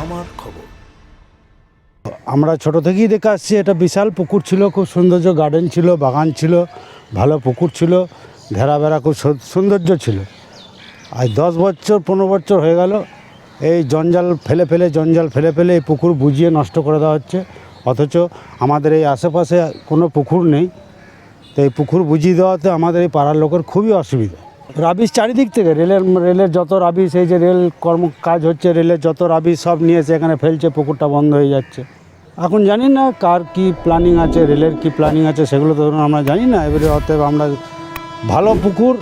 আমার খবর। আমরা ছোট থেকেই দেখে আসছি, এটা বিশাল পুকুর ছিল, খুব সৌন্দর্য গার্ডেন ছিল, বাগান ছিল, ভালো পুকুর ছিল ঘেরা বেড়া খুব সৌন্দর্য ছিল। আজ দশ বছর, পনেরো বছর হয়ে গেল, এই জঞ্জাল ফেলে ফেলে, জঞ্জাল ফেলে ফেলে এই পুকুর বুঝিয়ে নষ্ট করে দেওয়া হচ্ছে। অথচ আমাদের এই আশেপাশে কোনো পুকুর নেই, তো এই পুকুর বুঝিয়ে দেওয়াতে আমাদের এই পাড়ার লোকের খুবই অসুবিধা। রাবিশ চারিদিক থেকে, রেলের রেলের যত রাবিশ, এই যে রেল কর্ম কাজ হচ্ছে, রেলের যত রাবিশ সব নিয়ে এসে এখানে ফেলছে, পুকুরটা বন্ধ হয়ে যাচ্ছে। এখন জানি না কার কি প্ল্যানিং আছে, রেলের কি প্ল্যানিং আছে, সেগুলো ধরুন আমরা জানি না। এবারে অতএব আমরা ভালো পুকুর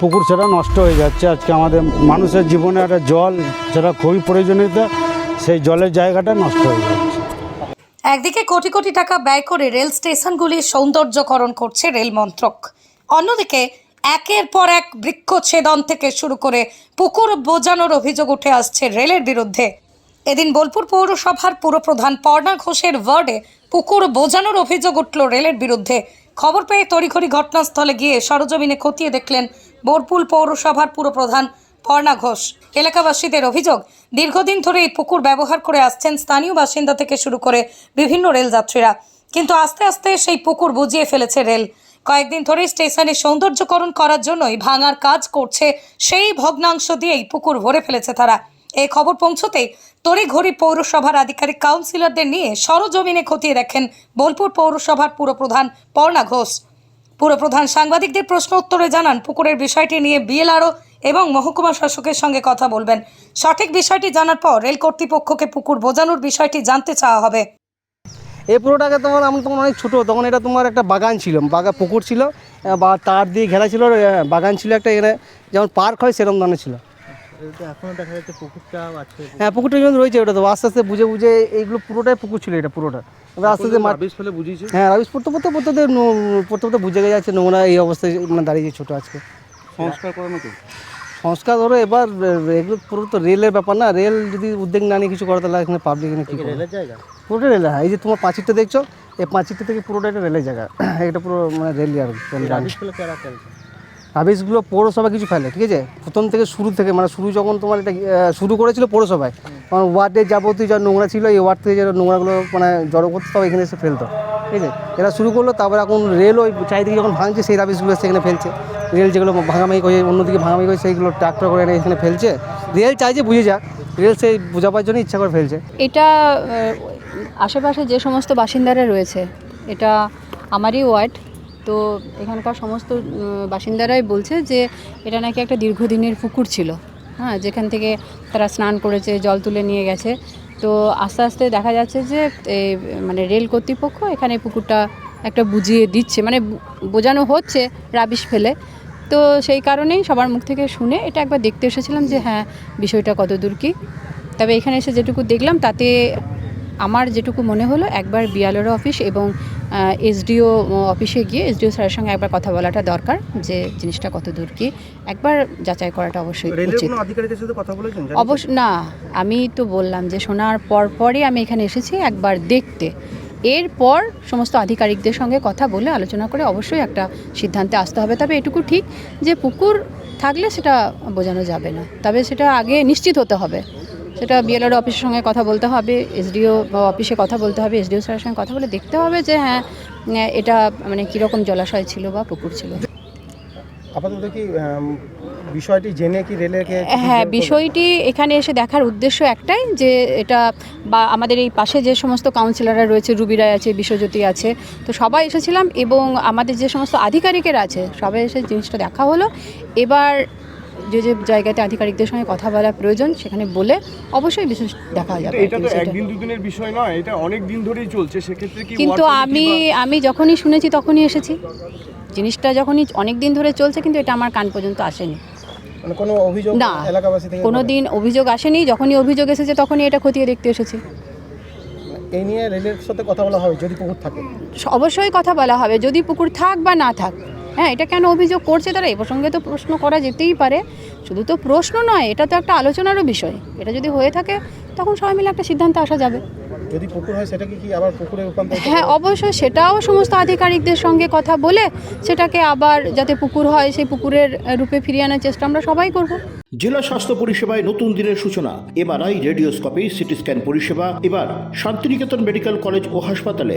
পুকুর সেটা নষ্ট হয়ে যাচ্ছে। আজকে আমাদের মানুষের জীবনে একটা জল সেটা খুবই প্রয়োজনীয়তা, সেই জলের জায়গাটা নষ্ট হয়ে যাচ্ছে। একদিকে কোটি কোটি টাকা ব্যয় করে রেল স্টেশনগুলির সৌন্দর্যকরণ করছে রেল মন্ত্রক। অন্যদিকে একের পর এক বৃক্ষ ছেদন থেকে শুরু করে পুকুর বোজানোর অভিযোগ উঠে আসছে রেলের বিরুদ্ধে। এদিন বোলপুর পৌরসভার পুরপ্রধান পর্ণা ঘোষের ওয়ার্ডে পুকুর বোজানোর অভিযোগ উঠল রেলের বিরুদ্ধে। খবর পেয়ে তড়িঘড়ি ঘটনাস্থলে গিয়ে সরজমিনে খতিয়ে দেখলেন বোলপুর পৌরসভার পুরপ্রধান পর্ণা ঘোষ। এলাকাবাসীদের অভিযোগ, দীর্ঘদিন ধরে এই পুকুর ব্যবহার করে আসছেন স্থানীয় বাসিন্দা থেকে শুরু করে বিভিন্ন রেলযাত্রীরা। কিন্তু আস্তে আস্তে সেই পুকুর বুঝিয়ে ফেলেছে রেল। কয়েকদিন ধরে স্টেশনে সৌন্দর্যকরণ করার জন্যই ভাঙার কাজ করছে সেই ভগ্নাংশ দিয়েই পুকুর ভরে ফেলেছে তারা। এই খবর পৌঁছতেই তড়িঘড়ি পৌরসভার আধিকারিক কাউন্সিলরদের নিয়ে সরজমিনে খতিয়ে দেখেন বোলপুর পৌরসভার পুরপ্রধান পর্ণা ঘোষ। পুরপ্রধান সাংবাদিকদের প্রশ্ন উত্তরে জানান, পুকুরের বিষয়টি নিয়ে বিএলআরও এবং মহকুমা শাসকের সঙ্গে কথা বলবেন। সঠিক বিষয়টি জানার পর রেল কর্তৃপক্ষকে পুকুর বোঝানোর বিষয়টি জানতে চাওয়া হবে। এই পুরোটাকে তোমার আমি তখন অনেক ছোটো তখন এটা তোমার একটা বাগান ছিল বাগা পুকুর ছিল বা তার দিয়ে ঘেরা ছিল বাগান ছিল একটা এখানে যেমন পার্ক হয় সেরকম ধরনের ছিল। এখনও দেখা যাচ্ছে পুকুরটা আছে। হ্যাঁ পুকুরটা যেমন রয়েছে ওটা তো আস্তে আস্তে বুঝে বুঝে এইগুলো পুরোটাই পুকুর ছিল এটা পুরোটা। এবার আস্তে আস্তে মাঠ রাবিশ ফেলে বুঝিয়েছে? হ্যাঁ রাবিশ পড়তে পড়তে পড়তে পড়তে বুঝে গিয়ে যাচ্ছে নোংরা এই অবস্থায় মানে দাঁড়িয়েছে ছোটো আজকে। সংস্কার করানো তো সংস্কার ধরো এবার এগুলো পুরো তো রেলের ব্যাপার না রেল যদি উদ্যোগ না নিয়ে কিছু করে তাহলে এখানে পাবলিক এখানে কী করবে? রেলের জায়গা? পুরোটা রেলে হ্যাঁ এই যে তোমার পাঁচিরটা দেখছ, এই পাঁচিরটা থেকে পুরোটা একটা রেলের জায়গা। এটা পুরো মানে রেল আর রাবিশগুলো পৌরসভা কিছু ফেলে, ঠিক আছে? প্রথম থেকে শুরু থেকে মানে শুরু যখন তোমার এটা শুরু করেছিল পৌরসভায় কারণ ওয়ার্ডের যাবতীয় যা নোংরা ছিল, এই ওয়ার্ড থেকে যে নোংরাগুলো মানে জড়ো করতো তাও এখানে এসে ফেলতো, ঠিক আছে? এরা শুরু করল, তারপর এখন রেল ওই চারিদিকে যখন ভাঙছে, সেই রাবিশগুলো সেখানে ফেলছে। রেল যেগুলো ভাঙামাই করে, অন্যদিকে ভাঙামাই করে, সেইগুলো ট্রাক্টর করে এনে এখানে ফেলছে। রেল চাইছে বুঝে যাক, রেল সেই বোঝাবার জন্য ইচ্ছা করে ফেলছে। এটা আশেপাশে যে সমস্ত বাসিন্দারা রয়েছে, এটা আমারই ওয়ার্ড তো এখানকার সমস্ত বাসিন্দারাই বলছে যে এটা নাকি একটা দীর্ঘদিনের পুকুর ছিল। হ্যাঁ যেখান থেকে তারা স্নান করেছে, জল তুলে নিয়ে গেছে। তো আস্তে আস্তে দেখা যাচ্ছে যে মানে রেল কর্তৃপক্ষ এখানে পুকুরটা একটা বুঝিয়ে দিচ্ছে। মানে বোঝানো হচ্ছে, রাবিশ ফেলে। তো সেই কারণেই সবার মুখ থেকে শুনে এটা একবার দেখতে এসেছিলাম যে হ্যাঁ বিষয়টা কত দূর কী। তবে এখানে এসে যেটুকু দেখলাম, তাতে আমার যেটুকু মনে হলো, একবার বিয়ালোর অফিস এবং এসডিও অফিসে গিয়ে এসডিও স্যারের সঙ্গে একবার কথা বলাটা দরকার যে জিনিসটা কত দূর কি। একবার যাচাই করাটা অবশ্যই উচিত। অবশ্য না আমি তো বললাম যে শোনার পর পরই আমি এখানে এসেছি একবার দেখতে। এরপর সমস্ত আধিকারিকদের সঙ্গে কথা বলে আলোচনা করে অবশ্যই একটা সিদ্ধান্তে আসতে হবে। তবে এটুকু ঠিক যে পুকুর থাকলে সেটা বোঝানো যাবে না। তবে সেটা আগে নিশ্চিত হতে হবে। সেটা বিএলআর অফিসের সঙ্গে কথা বলতে হবে এসডিও বা অফিসে কথা বলতে হবে এসডিও স্যারের সঙ্গে কথা বলে দেখতে হবে যে হ্যাঁ এটা মানে কীরকম জলাশয় ছিল বা পুকুর ছিল। আপাতত কি বিষয়টি জেনে কি রেলেরকে হ্যাঁ বিষয়টি এখানে এসে দেখার উদ্দেশ্য একটাই যে এটা বা আমাদের এই পাশে যে সমস্ত কাউন্সিলররা রয়েছে রুবি রায় আছে বিশ্বজ্যোতি আছে তো সবাই এসেছিলাম এবং আমাদের যে সমস্ত আধিকারিকেরা আছে সবাই এসে জিনিসটা দেখা হলো। এবার যে যে জায়গাতে আধিকারিকদের সঙ্গে কথা বলা প্রয়োজন সেখানে বলে অবশ্যই বিশেষ দেখা যাবে। এটা তো একদিন দুদিনের বিষয় নয় এটা অনেক দিন ধরেই চলছে সেক্ষেত্রে কি কিন্তু আমি আমি যখনই শুনেছি তখনই এসেছি। জিনিসটা যখনই অনেক দিন ধরে চলছে কিন্তু এটা আমার কান পর্যন্ত আসেনি। মানে কোনো অভিযোগ না কোনো দিন অভিযোগ আসেনি যখনই অভিযোগ এসেছে তখনই এটা খতিয়ে দেখতে এসেছি। এই নিয়ে রেলের সাথে কথা বলা হবে যদি পুকুর থাকে। অবশ্যই কথা বলা হবে যদি পুকুর থাক বা না থাক। হ্যাঁ এটা কেন অভিযোগ করছে তারা এ প্রসঙ্গে তো প্রশ্ন করা যেতেই পারে। শুধু তো প্রশ্ন নয় এটা তো একটা আলোচনারও বিষয়। এটা যদি হয়ে থাকে তখন সবাই মিলে একটা সিদ্ধান্তে আসা যাবে। যদি পুকুর হয় সেটাকে কি আবার পুকুরে রূপান্তর হ্যাঁ অবশ্যই সেটাও সমস্ত আধিকারিকদের সঙ্গে কথা বলে সেটাকে আবার যাতে পুকুর হয় সেই পুকুরের রূপে ফিরিয়ে আনার চেষ্টা আমরা সবাই করব। জেলা স্বাস্থ্য পরিষেবায় নতুন দিনের সূচনা। এমআরআই রেডিওস্কোপি সিটি স্ক্যান পরিষেবা। এবার শান্তিনিকেতন মেডিকেল কলেজ ও হাসপাতালে।